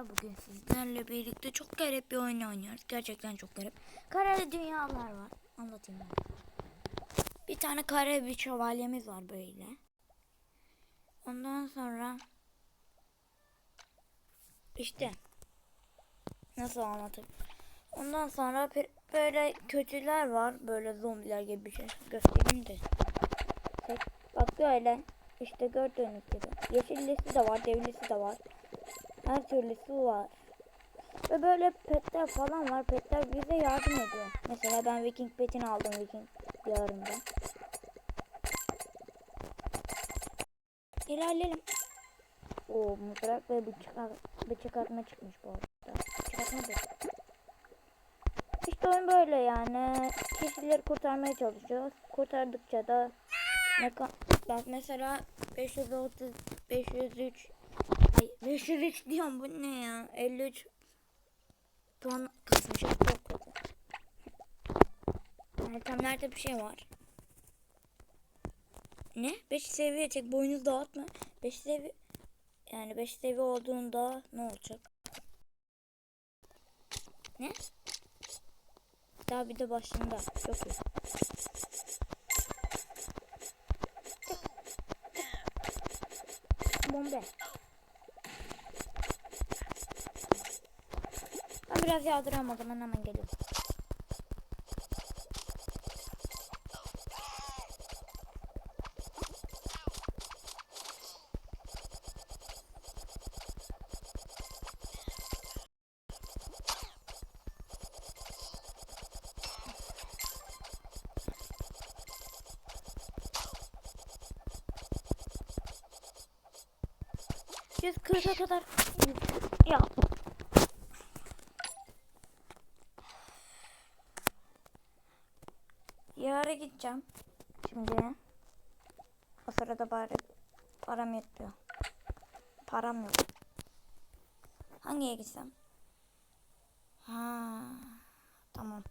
Merhaba bugün sizlerle birlikte çok garip bir oyun oynuyoruz. Gerçekten çok garip. Kareli dünyalar var. Anlatayım ben. Bir tane kare bir şövalyemiz var böyle. Ondan sonra işte nasıl anlatayım? Ondan sonra böyle kötüler var. Böyle zombiler gibi bir şey. Göstereyim de. Bak böyle. İşte gördüğünüz gibi. Yeşillisi de var, devlisi de var. Her türlüsü var. Ve böyle petler falan var. Petler bize yardım ediyor. Mesela ben Viking petini aldım Viking diyarında. İlerleyelim. Oo mızrak ve bıçak, bıçak atma çıkmış bu arada. Bıçak atma. İşte oyun böyle yani. Kişileri kurtarmaya çalışıyoruz. Kurtardıkça da bak mesela 530 503 Ay 503 diyorum bu ne ya? 53 puan kısmış. Çok kötü. Haritamlarda bir şey var. Ne? 5 seviye tek boyunu dağıtma. 5 seviye yani 5 seviye olduğunda ne olacak? Ne? Daha bir de başında. Çok iyi. Bombe. Ben biraz yağdırıyorum o zaman hemen geliyorum. Yüz kırka kadar ya Gideceğim. Şimdi. O sırada bari param yetmiyor. Param yok. Hangiye gitsem? Ha, tamam.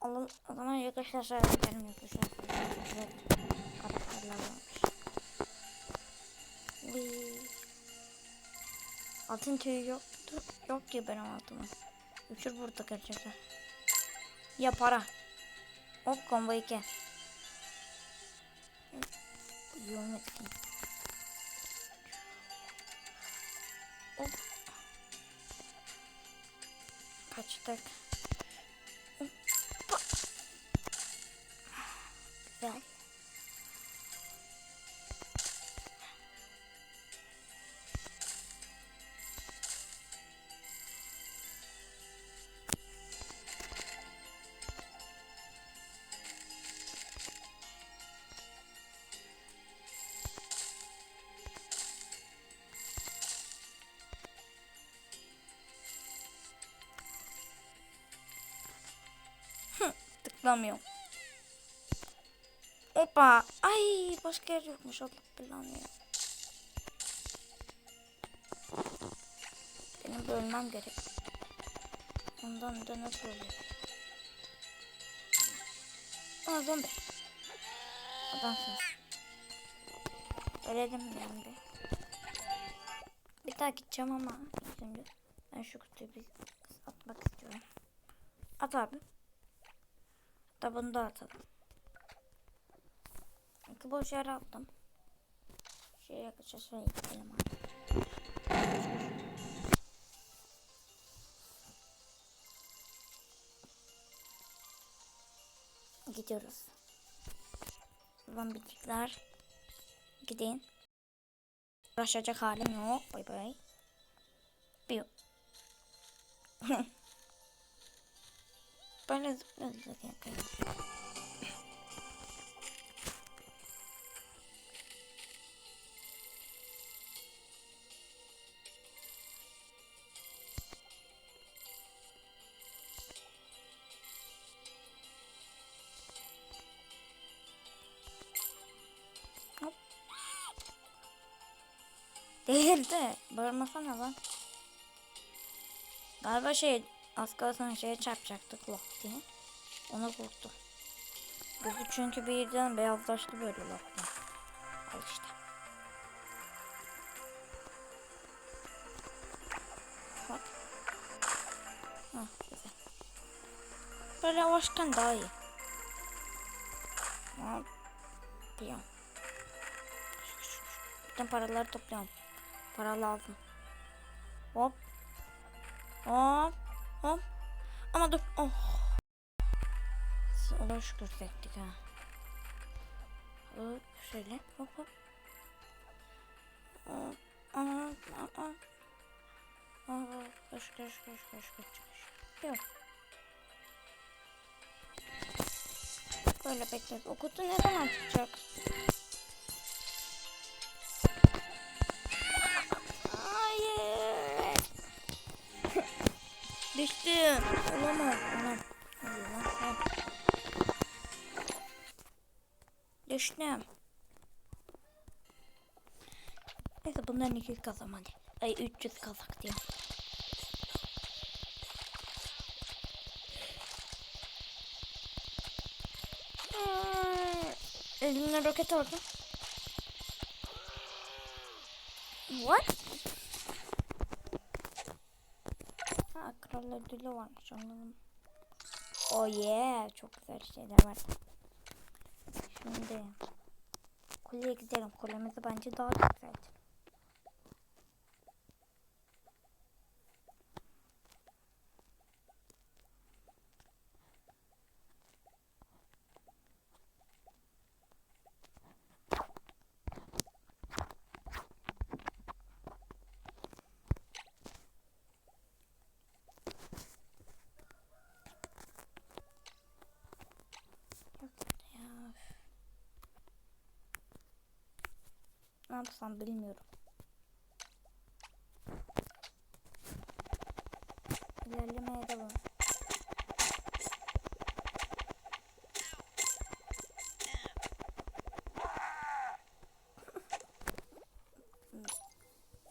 O, o zaman yakışlar şöyle gidelim yakışlar. Evet. Karakterler varmış. Vii. Altın tüyü yoktu. Yok ki benim altıma. Uçur burada gerçekten. Ya para. Hop combo 2. Geometri. Hop. Kaç tak. Tıklamıyor. Hoppa. Ay başka yer yokmuş. Allah belanı ya. Benim bölmem gerek. Ondan da nasıl oluyor? Aa zombi. Adamsınız. Öledim ben de. Bir daha gideceğim ama şimdi ben şu kutuyu bir atmak istiyorum. At abi. Da bunu da atalım. İki boş yer attım. Şey yakacağız ve gidelim abi. Gidiyoruz. Zombicikler. Gidin. Uğraşacak halim yok. Bay bay. Bir. Böyle zıplıyoruz zaten. Hop. Değil de bağırmasana lan. Galiba şey az kalsın şeye çarpacaktık lock diye. Ona korktu. Gözü çünkü birden beyazlaştı böyle lock'tan. Al işte. Böyle yavaşken daha iyi. Ne yapıyorum? Bütün paraları topluyorum. Para lazım. Hop. Hop. Hop. Ama dur. Oh. Ona şükür sektik ha. Hop. Şöyle. Hop hop. Hop. Aa, aa. Aa, koş koş koş koş koş koş. Yok. Böyle beklet. O kutu ne zaman çıkacak? Düştüm. Olamaz. Ha. Düştüm. Neyse bunların 200 kazam hadi. Ay 300 kazak diyor. Aa, Elimde roket aldım. What? Ha kral ödülü varmış anladım. Oh yeah çok güzel şeyler var. Şimdi kuleye gidelim. Kulemizi bence daha çok güzel. Ya. Ne yapsam bilmiyorum. İlerlemeye devam.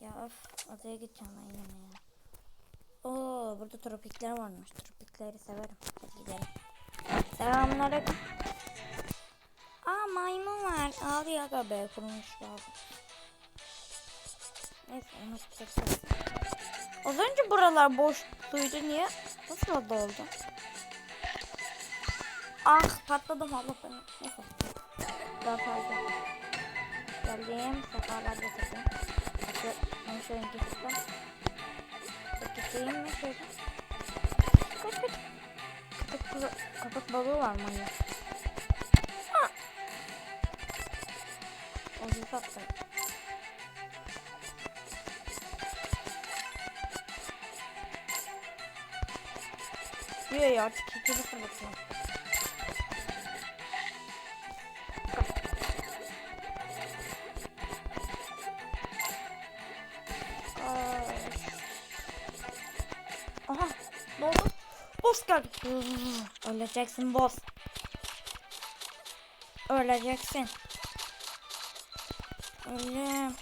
ya öf adaya gideceğim ben yine ya. Oo burada tropikler varmış. Tropikleri severim. Gidelim. Selamünaleyküm. Maymun var. Ağlıyor aga be kurumuş lazım. Neyse onu tutacağız. Az önce buralar boştuydu niye? Nasıl oldu oldu? Ah patladım Allah beni. Neyse. Daha fazla. Geldim. Sefalar getirdim. Hadi onu şöyle gittim. Gideyim mi şöyle? Kaç kaç. Köpek, köpek balığı var manyak. Yüzden attım. Yok ya artık ikili fırlatıyorum. Aha ne oldu? Boss geldi. Öleceksin boss. Öleceksin. Ölüm.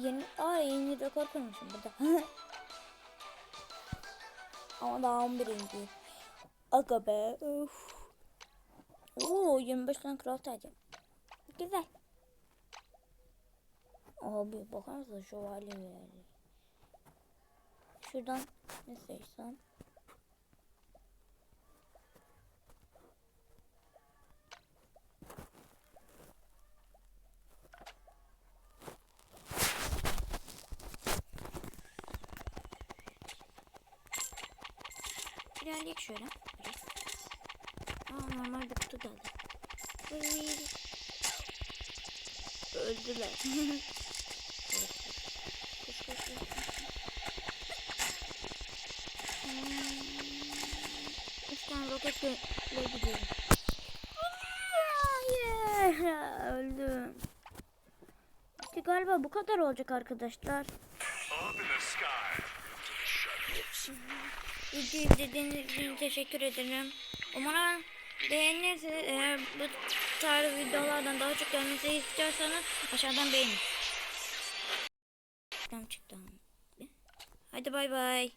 Yeni, aa yeni rekor kırmışım burada. Ama daha 11. Aga be. Uf. Oo 25 tane kral tacı. Güzel. Abi bakar mısın şövalye yani. Şuradan ne seçsem? İlerleyek şöyle. Biraz. Aa normal bir kutu geldi. Öldüler. koş koş koş. koş. Üç tane roketle gidiyorum. Hayır. Öldüm. İşte galiba bu kadar olacak arkadaşlar. Videoyu izlediğiniz için teşekkür ederim. Umarım beğenirsiniz. Eğer bu tarz videolardan daha çok gelmesi istiyorsanız aşağıdan beğenin. Tamam çıktı. Hadi bay bay.